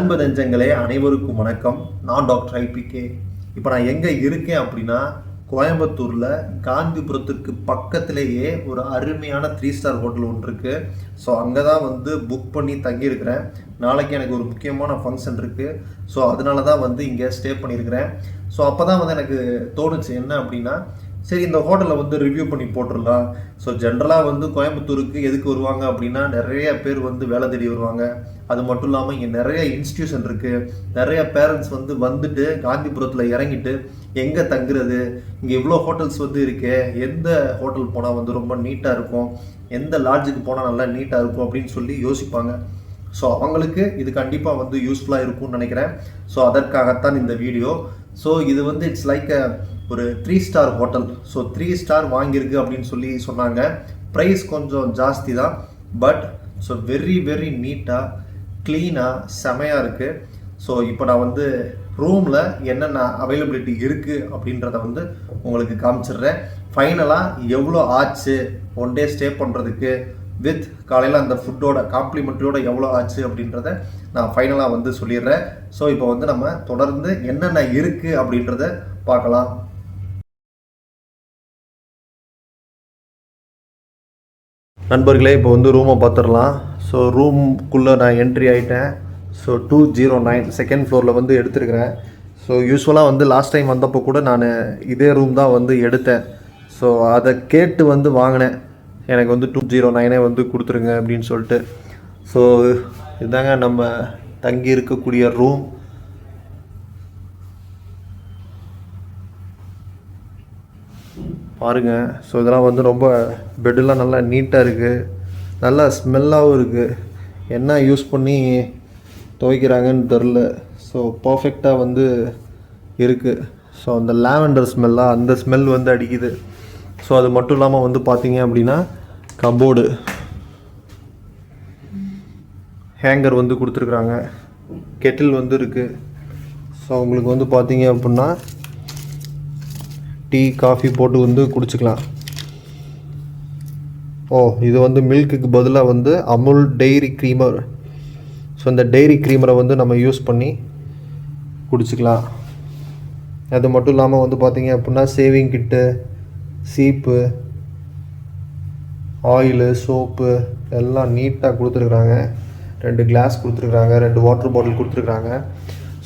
அன்பதஞ்சங்களே அனைவருக்கும் வணக்கம். நான் டாக்டர் ஐபிகே. இப்போ நான் எங்கே இருக்கேன் அப்படின்னா கோயம்புத்தூரில் காந்திபுரத்துக்கு பக்கத்திலேயே ஒரு அருமையான த்ரீ ஸ்டார் ஹோட்டல் ஒன்று இருக்குது ஸோ அங்கே தான் வந்து புக் பண்ணி தங்கியிருக்கிறேன். நாளைக்கு எனக்கு ஒரு முக்கியமான ஃபங்க்ஷன் இருக்குது ஸோ அதனால தான் வந்து இங்கே ஸ்டே பண்ணியிருக்கிறேன். ஸோ அப்போ தான் வந்து எனக்கு தோணுச்சு என்ன அப்படின்னா சரி இந்த ஹோட்டலை வந்து ரிவ்யூ பண்ணி போட்டுடலாம் ஸோ ஜென்ரலாக வந்து கோயம்புத்தூருக்கு எதுக்கு வருவாங்க அப்படின்னா நிறைய பேர் வந்து வேலை தேடி வருவாங்க. அது மட்டும் இல்லாமல் இங்கே நிறைய இன்ஸ்டியூஷன் இருக்குது நிறைய பேரண்ட்ஸ் வந்து வந்துட்டு காந்திபுரத்தில் இறங்கிட்டு எங்கே தங்குறது? இங்கே இவ்வளோ ஹோட்டல்ஸ் வந்து இருக்கே. எந்த ஹோட்டல் போனால் வந்து ரொம்ப நீட்டாக இருக்கும்? எந்த லாட்ஜுக்கு போனால் நல்லா நீட்டாக இருக்கும் அப்படின்னு சொல்லி யோசிப்பாங்க. ஸோ அவங்களுக்கு இது கண்டிப்பாக வந்து யூஸ்ஃபுல்லாக இருக்கும்னு நினைக்கிறேன். ஸோ அதற்காகத்தான் இந்த வீடியோ ஸோ இது வந்து இட்ஸ் லைக் ஒரு three star hotel so three star வாங்கியிருக்கு அப்படின்னு சொல்லி சொன்னாங்க. ப்ரைஸ் கொஞ்சம் ஜாஸ்தி தான் பட் ஸோ வெரி வெரி நீட்டாக க்ளீனாக செமையாக இருக்குது ஸோ இப்போ நான் வந்து ரூமில் என்னென்ன அவைலபிலிட்டி இருக்குது அப்படின்றத வந்து உங்களுக்கு காமிச்சிடுறேன். ஃபைனலாக எவ்வளோ ஆச்சு? ஒன் டே ஸ்டே பண்ணுறதுக்கு வித் காலையில் அந்த ஃபுட்டோட காம்ப்ளிமெண்ட்ரியோட எவ்வளோ ஆச்சு அப்படின்றத நான் ஃபைனலாக வந்து சொல்லிடுறேன். ஸோ இப்போ வந்து நம்ம தொடர்ந்து என்னென்ன இருக்குது அப்படின்றத பார்க்கலாம். நண்பர்களே இப்போ வந்து ரூமை பார்த்துடலாம். ஸோ ரூம்குள்ளே நான் என்ட்ரி ஆகிட்டேன் so two zero nine second ஃப்ளோரில் வந்து எடுத்துருக்கிறேன். ஸோ யூஸ்வலாக வந்து லாஸ்ட் டைம் வந்தப்போ கூட நான் இதே ரூம் தான் வந்து எடுத்தேன். ஸோ அதை கேட்டு வந்து வாங்கினேன். எனக்கு வந்து டூ ஜீரோ நைனே வந்து கொடுத்துருங்க அப்படின்னு சொல்லிட்டு. ஸோ இதாங்க நம்ம தங்கி இருக்கக்கூடிய ரூம் பாருங்க ஸோ இதெல்லாம் வந்து ரொம்ப பெட்டெல்லாம் நல்லா நீட்டாக இருக்குது நல்லா ஸ்மெல்லாகவும் இருக்குது என்ன யூஸ் பண்ணி துவைக்கிறாங்கன்னு தெரில ஸோ பர்ஃபெக்டாக வந்து இருக்குது ஸோ அந்த லாவெண்டர் ஸ்மெல்லாக அந்த ஸ்மெல் வந்து அடிக்குது. ஸோ அது மட்டும் இல்லாமல் வந்து பார்த்தீங்க அப்படின்னா கபோர்டு. ஹேங்கர் வந்து கொடுத்துருக்குறாங்க. கெட்டில் வந்து இருக்குது ஸோ உங்களுக்கு வந்து பார்த்தீங்க அப்படின்னா டீ காஃபி போட்டு வந்து குடிச்சிக்கலாம். ஓ இது வந்து மில்க்குக்கு பதிலாக வந்து அமுல் டெய்ரி க்ரீமர். ஸோ இந்த டெய்ரி க்ரீமரை வந்து நம்ம யூஸ் பண்ணி குடிச்சிக்கலாம். அது மட்டும் இல்லாமல் வந்து பார்த்தீங்க அப்படின்னா சேவிங் கிட்டு சீப்பு ஆயிலு சோப்பு எல்லாம் நீட்டாக கொடுத்துருக்குறாங்க. ரெண்டு கிளாஸ் கொடுத்துருக்குறாங்க ரெண்டு வாட்டர் பாட்டில் கொடுத்துருக்குறாங்க.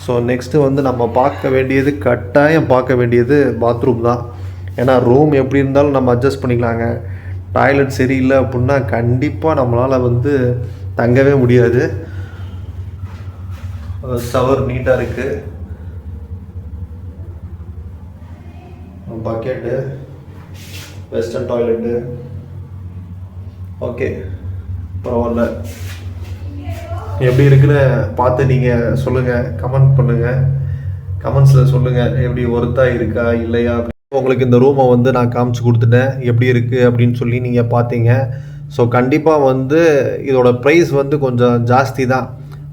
ஸோ நெக்ஸ்ட்டு வந்து நம்ம பார்க்க வேண்டியது கட்டாயம் பார்க்க வேண்டியது பாத்ரூம் தான். ஏன்னா ரூம் எப்படி இருந்தாலும் நம்ம அட்ஜஸ்ட் பண்ணிக்கலாங்க. டாய்லெட் சரியில்லை அப்படின்னா கண்டிப்பாக நம்மளால் வந்து தங்கவே முடியாது. ஷவர் நீட்டாக இருக்குது பக்கெட்டு வெஸ்டர்ன் டாய்லெட்டு ஓகே பரவாயில்ல. எப்படி இருக்குன்னு பார்த்து நீங்கள் சொல்லுங்கள் கமெண்ட் பண்ணுங்கள் கமெண்ட்ஸில் சொல்லுங்கள் எப்படி ஒர்த்தாக இருக்கா இல்லையா? உங்களுக்கு இந்த ரூமை வந்து நான் காமிச்சு கொடுத்துட்டேன். எப்படி இருக்குது அப்படின்னு சொல்லி நீங்கள் பார்த்தீங்க. ஸோ கண்டிப்பாக வந்து இதோட ப்ரைஸ் வந்து கொஞ்சம் ஜாஸ்தி தான்.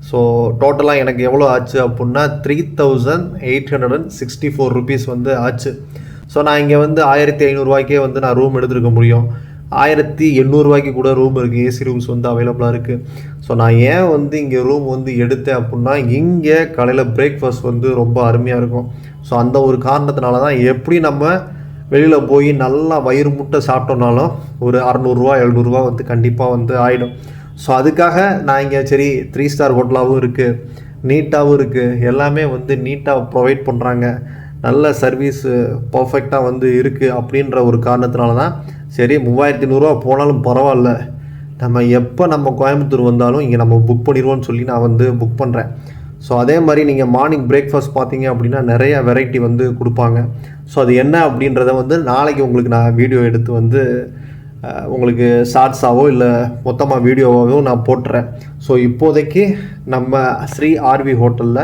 ஸோ டோட்டலாக எனக்கு எவ்வளோ ஆச்சு அப்புடின்னா three thousand eight hundred and sixty four rupees வந்து ஆச்சு. ஸோ நான் இங்கே வந்து ஆயிரத்தி ஐநூறுரூவாய்க்கே வந்து நான் ரூம் எடுத்துருக்க முடியும். ஆயிரத்தி எண்ணூறுரூவாய்க்கு கூட ரூம் இருக்குது ஏசி ரூம்ஸ் வந்து அவைலபிளாக இருக்குது ஸோ நான் ஏன் வந்து இங்கே ரூம் வந்து எடுத்தேன் அப்படின்னா இங்கே காலையில் பிரேக்ஃபாஸ்ட் வந்து ரொம்ப அருமையாக இருக்கும். ஸோ அந்த ஒரு காரணத்தினால தான் எப்படி நம்ம வெளியில் போய் நல்லா வயிறு முட்டை சாப்பிட்டோம்னாலும் ஒரு அறநூறுரூவா எழுநூறுவா வந்து கண்டிப்பாக வந்து ஆகிடும் ஸோ அதுக்காக நான் இங்கே சரி த்ரீ ஸ்டார் ஹோட்டலாகவும் இருக்குது நீட்டாகவும் இருக்குது எல்லாமே வந்து நீட்டாக ப்ரொவைட் பண்ணுறாங்க நல்ல சர்வீஸு பர்ஃபெக்டாக வந்து இருக்குது அப்படின்ற ஒரு காரணத்தினால தான் சரி மூவாயிரத்தி நூறுரூவா போனாலும் பரவாயில்ல. நம்ம எப்போ நம்ம கோயம்புத்தூர் வந்தாலும் இங்கே நம்ம புக் பண்ணிடுவோம்னு சொல்லி நான் வந்து புக் பண்ணுறேன் ஸோ அதே மாதிரி நீங்கள் மார்னிங் பிரேக்ஃபாஸ்ட் பார்த்தீங்க அப்படின்னா நிறைய வெரைட்டி வந்து கொடுப்பாங்க. ஸோ அது என்ன அப்படின்றத வந்து நாளைக்கு உங்களுக்கு நான் வீடியோ எடுத்து வந்து உங்களுக்கு ஷார்ட்ஸாவோ இல்லை மொத்தமாக வீடியோவாகவோ நான் போட்டுறேன். ஸோ இப்போதைக்கு நம்ம ஸ்ரீ ஆர்வி ஹோட்டலில்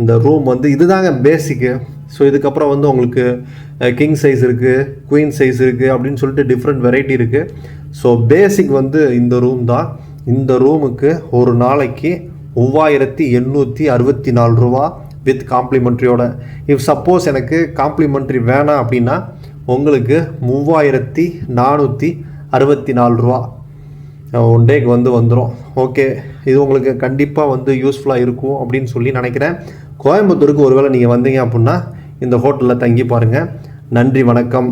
இந்த ரூம் வந்து இதுதாங்க பேசிக்கு ஸோ இதுக்கப்புறம் வந்து உங்களுக்கு கிங் சைஸ் இருக்குது குயின் சைஸ் இருக்குது அப்படின்னு சொல்லிட்டு டிஃப்ரெண்ட் வெரைட்டி இருக்குது ஸோ பேசிக் வந்து இந்த ரூம் தான். இந்த ரூமுக்கு ஒரு நாளைக்கு மூவாயிரத்தி எண்ணூற்றி அறுபத்தி நாலு ரூபா வித் காம்ப்ளிமெண்ட்ரியோட இஃப் சப்போஸ் எனக்கு காம்ப்ளிமெண்ட்ரி வேணாம் அப்படின்னா உங்களுக்கு மூவாயிரத்தி நானூற்றி அறுபத்தி நாலு ரூபா. ஒன் டேக்கு வந்து வந்துடும் ஓகே இது உங்களுக்கு கண்டிப்பாக வந்து யூஸ்ஃபுல்லாக இருக்கும் அப்படின்னு சொல்லி நினைக்கிறேன். கோயம்புத்தூருக்கு ஒருவேளை நீங்கள் வந்தீங்க அப்படின்னா இந்த ஹோட்டலில் தங்கி பாருங்கள் நன்றி வணக்கம்.